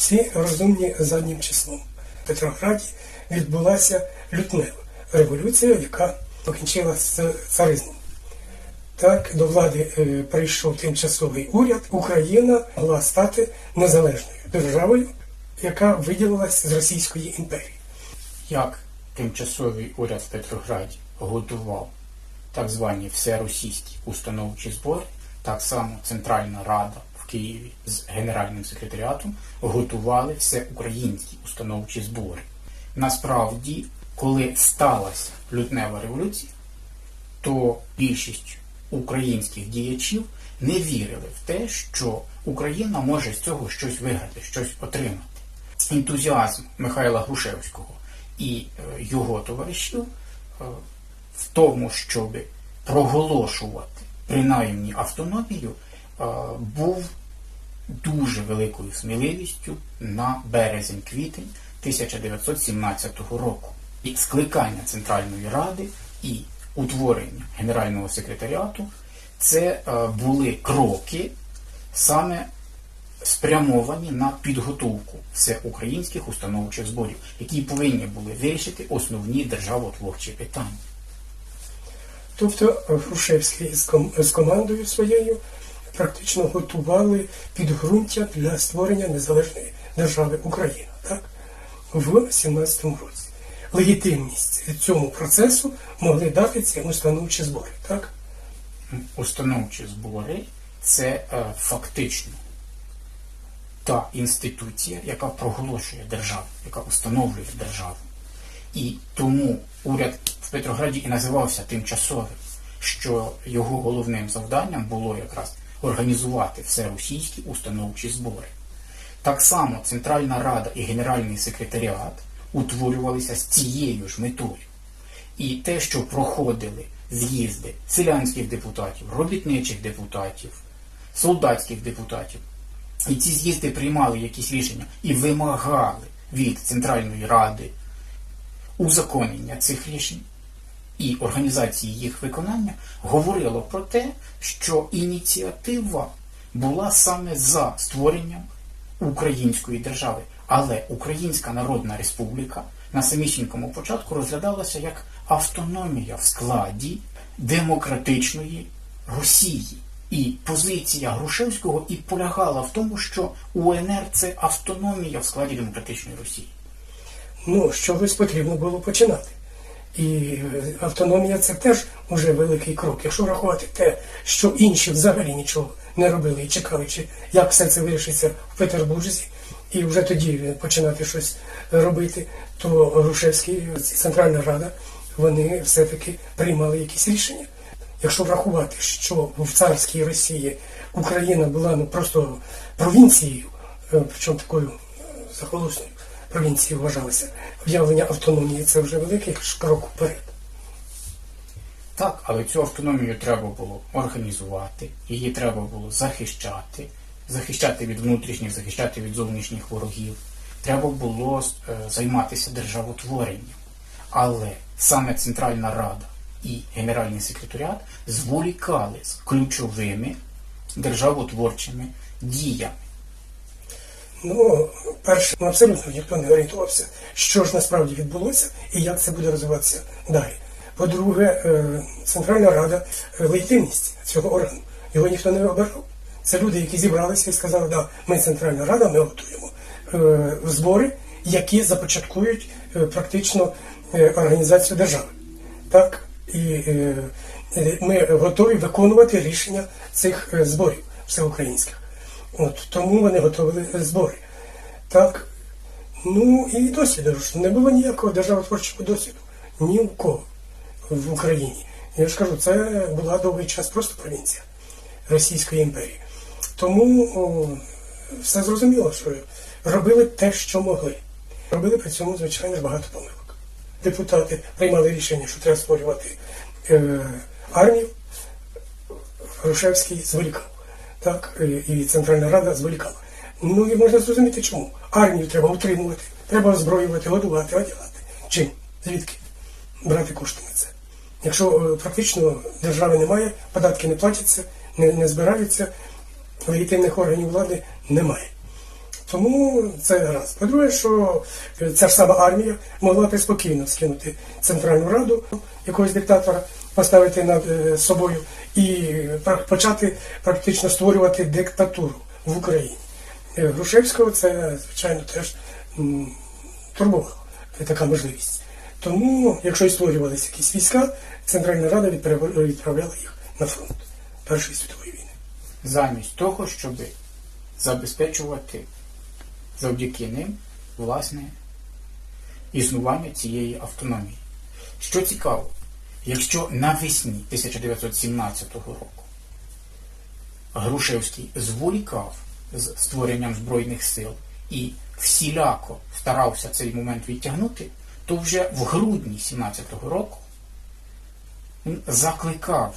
всі розумні заднім числом. В Петрограді відбулася лютнева революція, яка покінчила з царизмом. Так, до влади е, прийшов тимчасовий уряд. Україна могла стати незалежною державою, яка виділилась з Російської імперії. як тимчасовий уряд в Петрограді готував так звані всеросійські установчі збори, так само Центральна Рада Києві з Генеральним секретаріатом готували всеукраїнські установчі збори. Насправді, коли сталася лютнева революція, то більшість українських діячів не вірили в те, що Україна може з цього щось виграти, щось отримати. Ентузіазм Михайла Грушевського і е, його товаришів е, в тому, щоб проголошувати принаймні автономію, е, був дуже великою сміливістю на березень-квітень 1917 року. І скликання Центральної Ради і утворення Генерального секретаріату це е, були кроки саме спрямовані на підготовку всеукраїнських установчих зборів, які повинні були вирішити основні державотворчі питання. Тобто Грушевський з ком- з командою своєю практично готували підґрунтя для створення незалежної держави Україна так? в 17-му році. Легітимність цьому процесу могли дати ці установчі збори. Так? Установчі збори це е, фактично та інституція, яка проголошує державу, яка установлює державу. І тому уряд в Петрограді і називався тимчасовим, що його головним завданням було якраз організувати всеросійські установчі збори. Так само Центральна Рада і Генеральний секретаріат утворювалися з цією ж метою. І те, що проходили з'їзди селянських депутатів, робітничих депутатів, солдатських депутатів, і ці з'їзди приймали якісь рішення і вимагали від Центральної Ради узаконення цих рішень і організації їх виконання, говорило про те, що ініціатива була саме за створенням української держави. Але Українська Народна Республіка на самісінькому початку розглядалася як автономія в складі демократичної Росії. І позиція Грушевського і полягала в тому, що УНР це автономія в складі демократичної Росії. Ну, з чогось потрібно було починати. І е, автономія це теж уже великий крок. Якщо врахувати те, що інші взагалі нічого не робили і чекали, чи як все це вирішиться в Петербурзі, і вже тоді починати щось робити, то Грушевський, Центральна Рада, вони все-таки приймали якісь рішення. Якщо врахувати, що в царській Росії Україна була ну просто провінцією, е, причому такою е, захолусною провінцією вважалася, об'явлення автономії це вже великий крок вперед. Так, але цю автономію треба було організувати, її треба було захищати, захищати від внутрішніх, захищати від зовнішніх ворогів. Треба було е, займатися державотворенням. Але саме Центральна Рада і Генеральний секретаріат зволікали з ключовими державотворчими діями. Ну, перше, ну, абсолютно ніхто не орієнтувався, що ж насправді відбулося і як це буде розвиватися далі. По-друге, е, Центральна Рада е, легітимність цього органу. Його ніхто не обирав. Це люди, які зібралися і сказали, да, ми Центральна Рада, ми готуємо е, збори, які започаткують практично організацію держави. Так, і ми готові виконувати рішення цих зборів всеукраїнських. От тому вони готували збори. Так, ну і досвіду ж не було ніякого державотворчого досвіду ні у кого в Україні. Я ж кажу, це була довгий час просто провінція Російської імперії. Тому о, все зрозуміло, що робили те, що могли. Робили при цьому, звичайно багато помилок. Депутати приймали рішення, що треба створювати е, армію. Грушевський зволікав. Так, і- і Центральна Рада зволікала. Ну і можна зрозуміти, чому. Армію треба утримувати, треба озброювати, годувати, одягати. Чим? Звідки брати кошти на це? Якщо е, практично держави немає, податки не платяться, не, не збираються, легітимних органів влади немає. Тому це раз. По-друге, що е, ця ж сама армія могла приспокійно скинути Центральну Раду якогось диктатора, поставити над е, собою і почати практично створювати диктатуру в Україні. Е, Грушевського це, звичайно, теж м, турбувала така можливість. Тому, якщо і створювалися якісь війська, Центральна Рада відправляла їх на фронт Першої світової війни. замість того, щоб забезпечувати завдяки ним власне існування цієї автономії. Що цікаво, якщо навесні 1917 року Грушевський зволікав з створенням Збройних сил і всіляко старався цей момент відтягнути, то вже в грудні 17-го року він закликав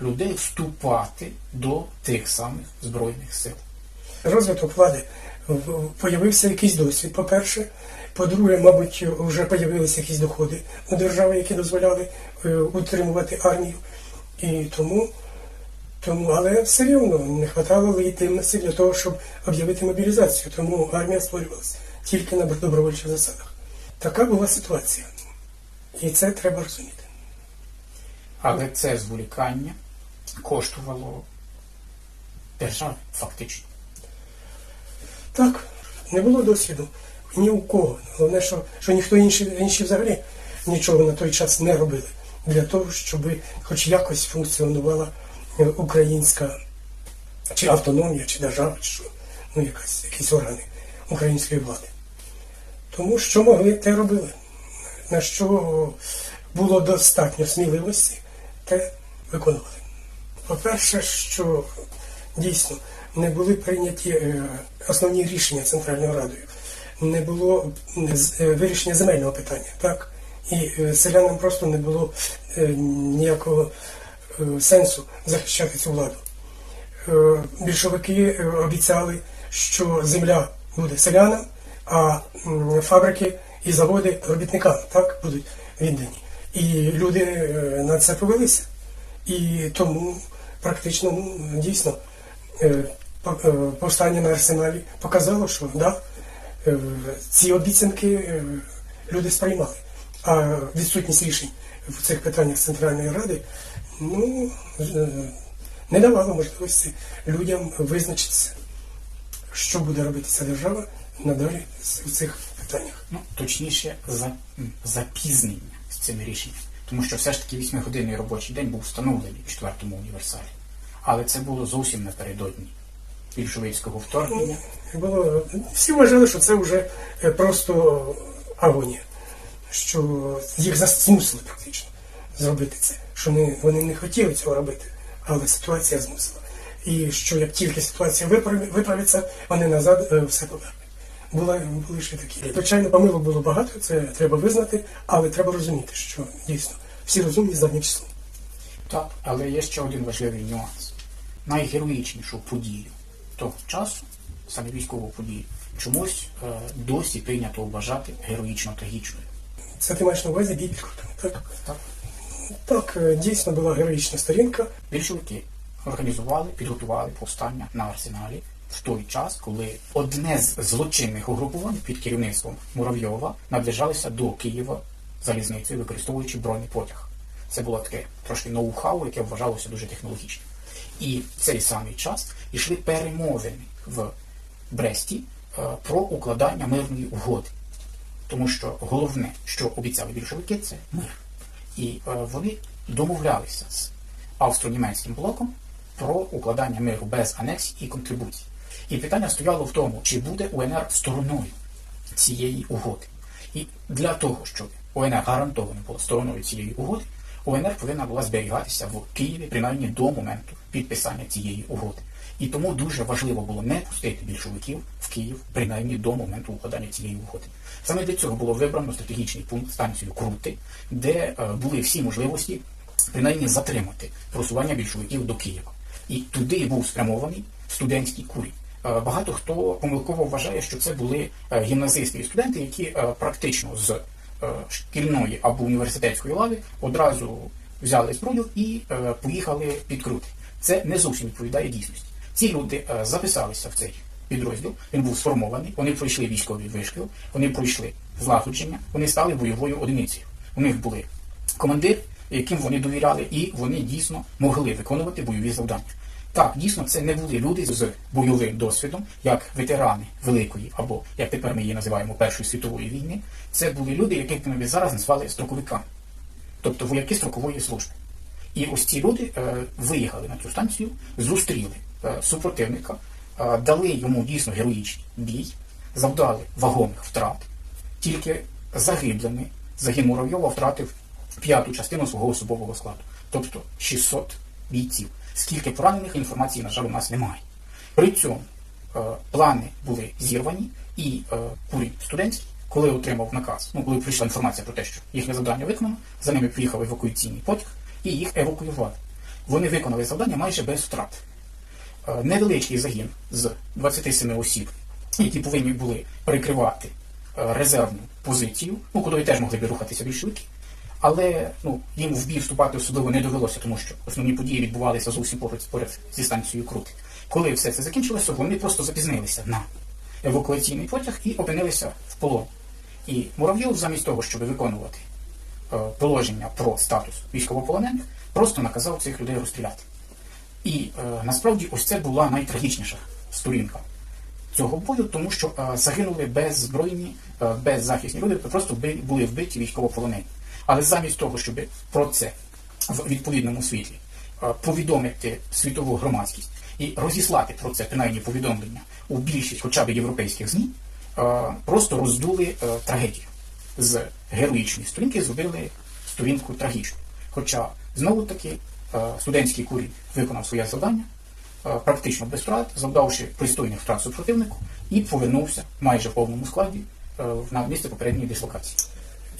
людей вступати до тих самих Збройних сил. розвиток влади появився якийсь досвід, по-перше. По-друге, мабуть, вже появилися якісь доходи у держави, які дозволяли е, утримувати армію. І тому, тому, але все рівно не вистачало легітимності для того, щоб об'явити мобілізацію. Тому армія створювалася тільки на добровольчих засадах. Така була ситуація. І це треба розуміти. Але це зволікання коштувало державі фактично. Так, не було досвіду ні у кого. Головне, що, що ніхто інший, інші взагалі нічого на той час не робили для того, щоб хоч якось функціонувала е, українська чи автономія, чи держава, чи що, ну якась, якісь органи української влади. Тому що могли, те робили. На що було достатньо сміливості, те виконували. По-перше, що дійсно не були прийняті е, основні рішення Центральною Радою, не було е, вирішення земельного питання, так? І е, селянам просто не було е, ніякого сенсу захищати цю владу. Більшовики обіцяли, що земля буде селянам, а фабрики і заводи робітникам так будуть віддані. І люди на це повелися. І тому практично ну, дійсно по- повстання на арсеналі показало, що е, ці обіцянки е, люди сприймали. А відсутність рішень в цих питаннях Центральної Ради ну, е, не давало можливості людям визначитися, що буде робити ця держава надалі в цих питаннях. Ну, точніше, за, запізнення з цими рішеннями. Тому що все ж таки 8-годинний робочий день був встановлений в четвертому універсалі. Але це було зовсім напередодні більшовицького вторгнення. Було, всі вважали, що це вже е, просто агонія, що їх змусили практично зробити це, що не, вони не хотіли цього робити, але ситуація змусила. І що як тільки ситуація виправиться, вони назад е, все повернуть. Була, були ще такі. Звичайно, помилок було багато, це треба визнати, але треба розуміти, що дійсно всі розумні заднім числом. Так, але є ще один важливий нюанс. Найгероїчнішу подію того часу, саме військову подію, чомусь е, досі прийнято вважати героїчно трагічною. Це ти маєш на увазі бій під крутами, так? Так? Так, е, дійсно була героїчна сторінка. Більшовики організували, підготували повстання на арсеналі в той час, коли одне з злочинних угрупувань під керівництвом Муравйова наближалося до Києва залізницею, використовуючи бронепотяг. Це було таке трошки ноу-хау, яке вважалося дуже технологічним. І в цей самий час йшли перемовини в Бресті е, про укладання мирної угоди. Тому що головне, що обіцяли більшовики, це мир. І е, вони домовлялися з австро-німецьким блоком про укладання миру без анексій і контрибуцій. І питання стояло в тому, чи буде УНР стороною цієї угоди. І для того, щоб УНР гарантовано була стороною цієї угоди, УНР повинна була зберігатися в Києві принаймні до моменту підписання цієї угоди. І тому дуже важливо було не пустити більшовиків в Київ принаймні до моменту укладання цієї угоди. Саме для цього було вибрано стратегічний пункт станцію Крути, де е, були всі можливості принаймні затримати просування більшовиків до Києва. І туди був спрямований студентський курінь. Е, Багато хто помилково вважає, що це були е, гімназисти і студенти, які практично з шкільної або університетської лави одразу взяли зброю і е, поїхали під крути. Це не зовсім відповідає дійсності. Ці люди е, записалися в цей підрозділ, він був сформований, вони пройшли військовий вишкіл, вони пройшли злагодження, вони стали бойовою одиницею. У них були командир, яким вони довіряли, і вони дійсно могли виконувати бойові завдання. Так, дійсно, це не були люди з бойовим досвідом, як ветерани Великої, або як тепер ми її називаємо Першої світової війни. Це були люди, яких ми зараз назвали строковиками, тобто вояки строкової служби. І ось ці люди е, виїхали на цю станцію, зустріли е, супротивника, е, дали йому дійсно героїчний бій, завдали вагомих втрат. Тільки загиблими загін Муравйова втратив п'яту частину свого особового складу, тобто 600 бійців. Скільки поранених інформації, на жаль, у нас немає. При цьому е, плани були зірвані, і е, курінь студентський, коли отримав наказ, ну коли прийшла інформація про те, що їхнє завдання виконано, за ними приїхав евакуаційний потяг і їх евакуювали. Вони виконали завдання майже без втрат. Е, невеличкий загін з 27 осіб, які повинні були перекривати резервну позицію, ну куди теж могли б рухатися більшовики. Але ну, їм в бій вступати особливо не довелося, тому що основні події відбувалися зовсім поряд, поряд зі станцією Крути. Коли все це закінчилося, вони просто запізнилися на евакуаційний потяг і опинилися в полоні. І Муравйов, замість того, щоб виконувати е, положення про статус військовополонених, просто наказав цих людей розстріляти. І е, насправді ось це була найтрагічніша сторінка цього бою, тому що е, загинули беззбройні, е, беззахисні люди, просто були вбиті військовополонені. Але замість того, щоб про це в відповідному світлі е, повідомити світову громадськість і розіслати про це принаймні повідомлення у більшість хоча б європейських ЗМІ, е, просто роздули е, трагедію. З героїчної сторінки зробили сторінку трагічну. Хоча знову таки студентський курінь виконав своє завдання, практично без втрат, завдавши пристойних втрат супротивнику, і повернувся майже в повному складі на місце попередньої дислокації.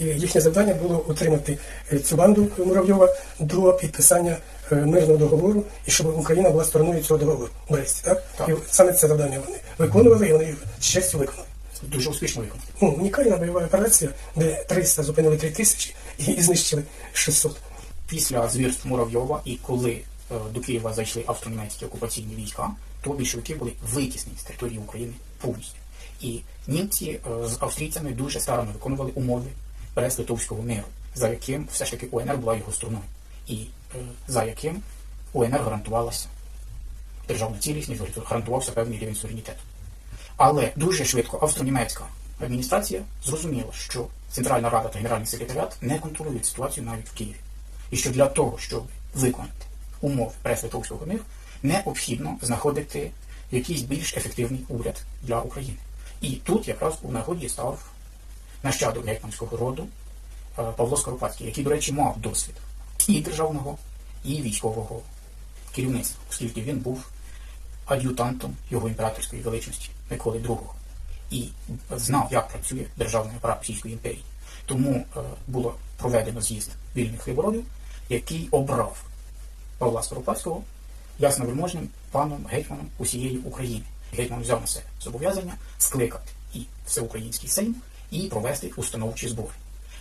Їхнє завдання було утримати е, цю банду Муравйова до підписання е, мирного договору, і щоб Україна була стороною цього договору в Бресті. Так? Так. І саме це завдання вони виконували, і вони з честю виконали. Дуже успішно виконав. Ну, унікальна бойова операція, де 300 зупинили 3 тисячі і, і знищили 600. Після звірств Муравйова і коли е, до Києва зайшли австро-німецькі окупаційні війська, то більшовики були витіснені з території України повністю. І німці з австрійцями дуже старанно виконували умови Брест-Литовського миру, за яким все ж таки УНР була його стороною, і е, за яким УНР гарантувалася державна цілісність, гарантувався певний рівень суверенітету. Але дуже швидко австро-німецька адміністрація зрозуміла, що Центральна Рада та Генеральний секретаріат не контролюють ситуацію навіть в Києві. І що для того, щоб виконати умови Брест-Литовського миру, необхідно знаходити якийсь більш ефективний уряд для України. І тут якраз у нагоді став нащадок гетьманського роду е, Павло Скоропадський, який, до речі, мав досвід і державного, і військового керівництва, оскільки він був ад'ютантом його імператорської величності Миколи II і знав, як працює державний апарат Російської імперії. Тому е, було проведено з'їзд вільних виборів, який обрав Павла Скоропадського ясновельможним паном гетьманом усієї України. Гетьман взяв на себе зобов'язання скликати і всеукраїнський сейм і провести установчі збори.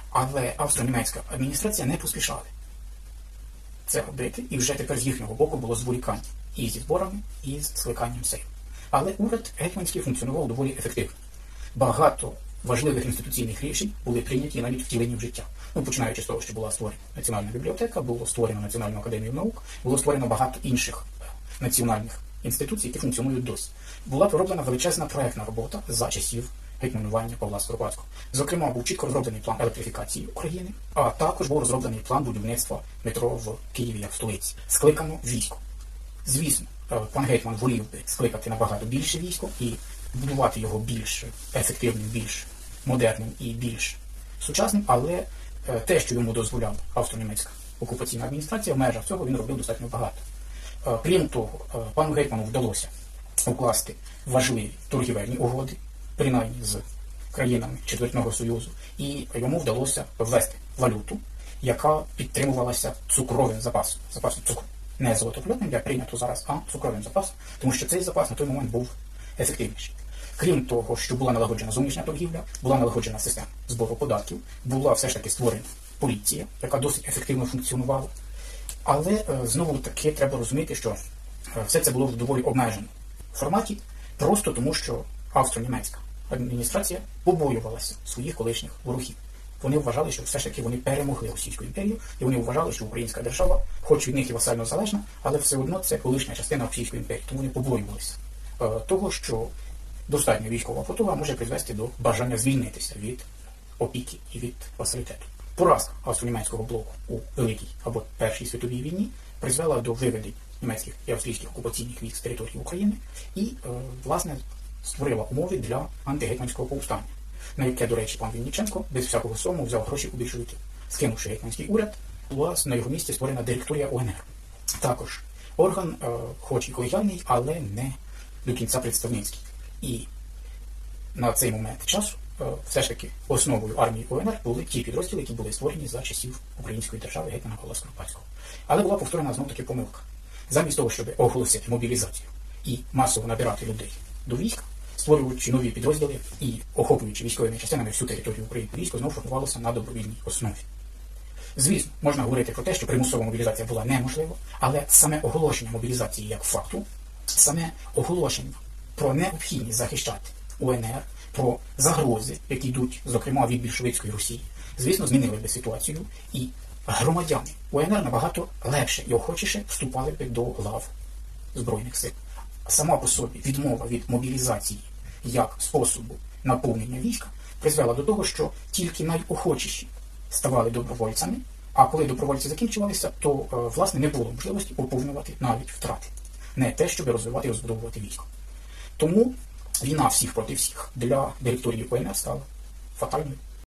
Але австро-німецька адміністрація не поспішала це робити, і вже тепер з їхнього боку було зволікання і зі зборами, і з скликанням сейму. Але уряд гетьманський функціонував доволі ефективно. Багато важливих інституційних рішень були прийняті навіть втілені в життя. Ну, починаючи з того, що була створена національна бібліотека, було створено Національну академію наук, було створено багато інших е, національних інституцій, які функціонують досі. Була пророблена величезна проектна робота за часів гетьманування Павла Скоропадського. Зокрема, був чітко розроблений план електрифікації України, а також був розроблений план будівництва метро в Києві як в столиці. Скликано військо. Звісно, е, пан Гетьман волів би скликати набагато більше військо і будувати його більш ефективним, більш модерним і більш сучасним, але е, те, що йому дозволяла австро-німецька окупаційна адміністрація, в межах цього він робив достатньо багато. Е, Крім того, пану Гетьману вдалося укласти важливі торгівельні угоди, принаймні з країнами Четвертного Союзу, і йому вдалося ввести валюту, яка підтримувалася цукровим запасом, запасом цукру. Не золотоплютним, як прийнято зараз, а цукровим запасом, тому що цей запас на той момент був ефективніший. Крім того, що була налагоджена зовнішня торгівля, була налагоджена система збору податків, була все ж таки створена поліція, яка досить ефективно функціонувала. Але е, знову таки треба розуміти, що е, все це було в доволі обмеженому форматі, Просто тому, що австро-німецька адміністрація побоювалася своїх колишніх ворогів. Вони вважали, що все ж таки вони перемогли Російську імперію, і вони вважали, що українська держава, хоч від них і васально залежна, але все одно це колишня частина Російської імперії. Тому вони побоювалися е, того, що достатня військова потуга може призвести до бажання звільнитися від опіки і від васалітету. Поразка австро-німецького блоку у Великій або Першій світовій війні призвела до виведень німецьких і австрійських окупаційних військ з території України і, е, власне, створила умови для антигетьманського повстання, на яке, до речі, пан Вінніченко без всякого сому взяв гроші у більшовиків. Скинувши гетьманський уряд, була на його місці створена директорія УНР. Також орган, е, хоч і колегіальний, але не до кінця представницький. І на цей момент часу е, все ж таки основою армії УНР були ті підрозділи, які були створені за часів української держави гетьмана Микола Скоропадського. Але була повторена знов таки помилка. Замість того, щоб оголосити мобілізацію і масово набирати людей до військ, створюючи нові підрозділи і охоплюючи військовими частинами всю територію України, військо знову формувалося на добровільній основі. Звісно, можна говорити про те, що примусова мобілізація була неможлива, але саме оголошення мобілізації як факту, саме оголошення про необхідність захищати УНР, про загрози, які йдуть, зокрема, від більшовицької Росії, звісно, змінили би ситуацію, і громадяни УНР набагато легше і охочіше вступали би до лав Збройних сил. Сама по собі відмова від мобілізації як способу наповнення війська призвела до того, що тільки найохочіші ставали добровольцями, а коли добровольці закінчувалися, то е, власне не було можливості поповнювати навіть втрати, не те, щоб розвивати і розбудовувати військо. Тому війна всіх проти всіх для директорії ОНР стала фатальною